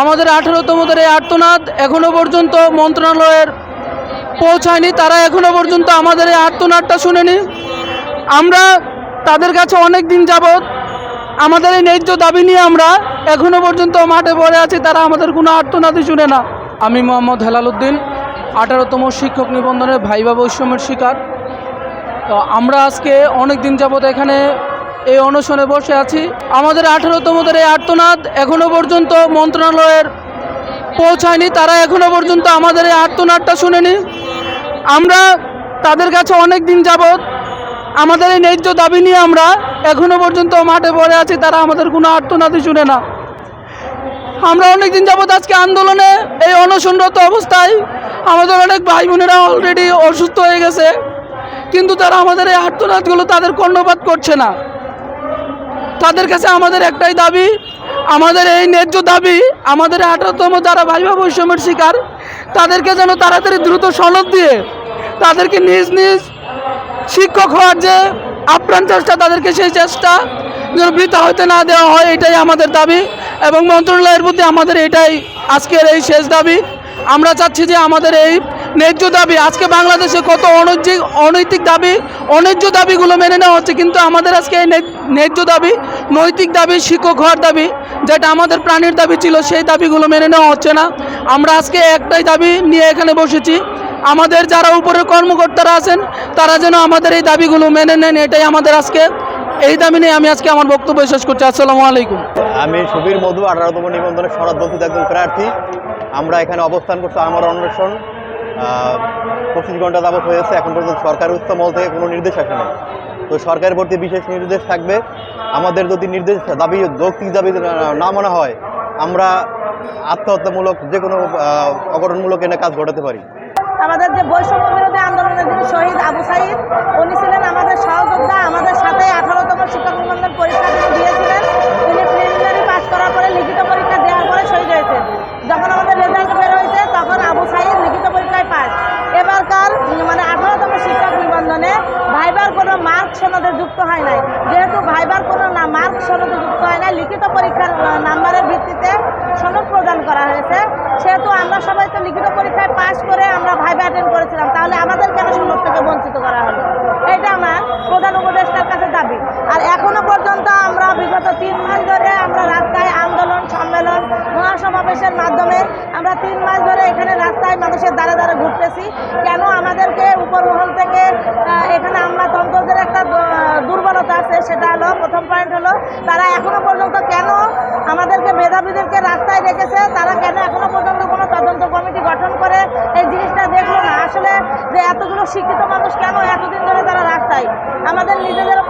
আমাদের আঠেরোতমদের এই আর্তনাদ এখনও পর্যন্ত মন্ত্রণালয়ের পৌঁছায়নি। তারা এখনও পর্যন্ত আমাদের এই আর্তনাদটা শুনেনি। আমরা তাদের কাছে অনেক দিন যাবৎ আমাদের এই ন্যায্য দাবি নিয়ে আমরা এখনও পর্যন্ত মাঠে পড়ে আছি, তারা আমাদের কোনো আর্তনাদই শুনে না। আমি মোহাম্মদ হেলাল উদ্দিন আঠারোতম শিক্ষক নিবন্ধনের ভাইবা বৈষম্যের শিকার। তো আমরা আজকে অনেক দিন যাবৎ এখানে এই অনশনে বসে আছি। আমাদের আঠেরোতমদের এই আর্তনাদ এখনও পর্যন্ত মন্ত্রণালয়ের পৌঁছায়নি। তারা এখনও পর্যন্ত আমাদের এই আর্তনাদটা শুনেনি। আমরা তাদের কাছে অনেক দিন যাবৎ আমাদের এই ন্যায্য দাবি নিয়ে আমরা এখনও পর্যন্ত মাঠে পড়ে আছি। তারা আমাদের কোনো আর্তনাদই শুনে না। আমরা অনেক দিন যাবৎ আজকে আন্দোলনে এই অনশনরত অবস্থায় আমাদের অনেক ভাই বোনেরা অলরেডি অসুস্থ হয়ে গেছে। কিন্তু তারা আমাদের এই আর্তনাদগুলো তাদের কর্ণপাত করছে না। তাদের কাছে আমাদের একটাই দাবি, আমাদের এই ন্যায্য দাবি, আমাদের আঠারোতম যারা ভাইবা বৈষম্যের শিকার, তাদেরকে যেন তাড়াতাড়ি দ্রুত সনদ দিয়ে তাদেরকে নিজ নিজ শিক্ষক হওয়ার যে আপ্রাণ চেষ্টা, তাদেরকে সেই চেষ্টা যেন বৃথা হতে না দেওয়া হয়, এটাই আমাদের দাবি এবং মন্ত্রণালয়ের প্রতি আমাদের এটাই আজকের এই শেষ দাবি। আমরা চাচ্ছি যে আমাদের এই ন্যায্য দাবি। আজকে বাংলাদেশে কত অনৈতিক অনৈতিক দাবি? অন্যায্য দাবিগুলো মেনে নেওয়া হচ্ছে, কিন্তু আমাদের আজকে এই ন্যায্য দাবি, নৈতিক দাবি, শিক্ষক হওয়ার দাবি, যেটা আমাদের প্রাণীর দাবি ছিল, সেই দাবিগুলো মেনে নেওয়া হচ্ছে না। আমরা আজকে একটাই দাবি নিয়ে এখানে বসেছি। আমাদের যারা উপরের কর্মকর্তারা আছেন, তারা যেন আমাদের এই দাবিগুলো মেনে নেন, এটাই আমাদের আজকে। এই দাবি নিয়ে আমি আজকে আমার বক্তব্য শেষ করছি। আসসালামু আলাইকুম। আমি সুবীর মধু, আঠারোতম নিবন্ধনের সনদবন্ধিত একজন প্রার্থী। আমরা এখানে অবস্থান করছি আমার অন্বেষণ। পঁচিশ ঘণ্টা যাবত হয়েছে এখন পর্যন্ত সরকার উচ্চ মহল থেকে কোনো নির্দেশ আসে না তো সরকারের প্রতি বিশেষ নির্দেশ থাকবে। আমাদের যদি নির্দেশ, দাবি, যৌক্তিক দাবি না- মনে হয়, আমরা আত্মহত্যামূলক যে কোনো অঘটনমূলক এনে কাজ ঘটাতে পারি। আমাদের যে বৈষম্য বিরোধী আন্দোলনের যিনি শহীদ আবু সাইদ উনি ছিলেন আমাদের সহযোদ্ধা আমাদের সাথে আঠারোতম শিক্ষক নিবন্ধন পরীক্ষা তিনি দিয়েছিলেন তিনি প্রিলিমিনারি পাস করার পরে লিখিত পরীক্ষা দেওয়ার পরে শহীদ হয়েছে যখন আমাদের রেজাল্ট বের হয়েছে তখন আবু সাইদ লিখিত পরীক্ষায় পাস এবারকার উম, মানে আঠারোতম শিক্ষক নিবন্ধনে ভাইবার কোনো মার্ক সনদে যুক্ত হয় নাই যেহেতু ভাইবার কোনো না মার্ক সনদে যুক্ত হয় নাই লিখিত পরীক্ষার আহ, নাম্বারের ভিত্তিতে সনদ প্রদান করা হয়েছে সেহেতু আমরা সবাই তো লিখিত পরীক্ষায় পাশ করে আমরা ভাইবা অ্যাটেন্ড করেছিলাম, তাহলে আমাদের কেন সনদ থেকে বঞ্চিত করা হলো? এটা আমার প্রধান উপদেষ্টার কাছে দাবি। আর এখনও পর্যন্ত আমরা বিগত তিন মাস ধরে আমরা রাস্তায় আন্দোলন, সম্মেলন, মহাসমাবেশের মাধ্যমে আমরা তিন মাস ধরে এখানে রাস্তায় মানুষের দ্বারে দ্বারে ঘুরতেছি। কেন আমাদেরকে উপরমহল থেকে এখানে আমরা তন্ত্রদের একটা দুর্বলতা আছে, সেটা হলো, প্রথম পয়েন্ট হলো, তারা এখনও পর্যন্ত কেন আমাদেরকে, মেধাবীদেরকে রাস্তায় রেখেছে তারা কেন এখনও পর্যন্ত কোনো তদন্ত কমিটি গঠন করে এই জিনিসটা দেখল না আসলে যে এতগুলো শিক্ষিত মানুষ কেন এতদিন ধরে তারা রাস্তায়? আমাদের নিজেদের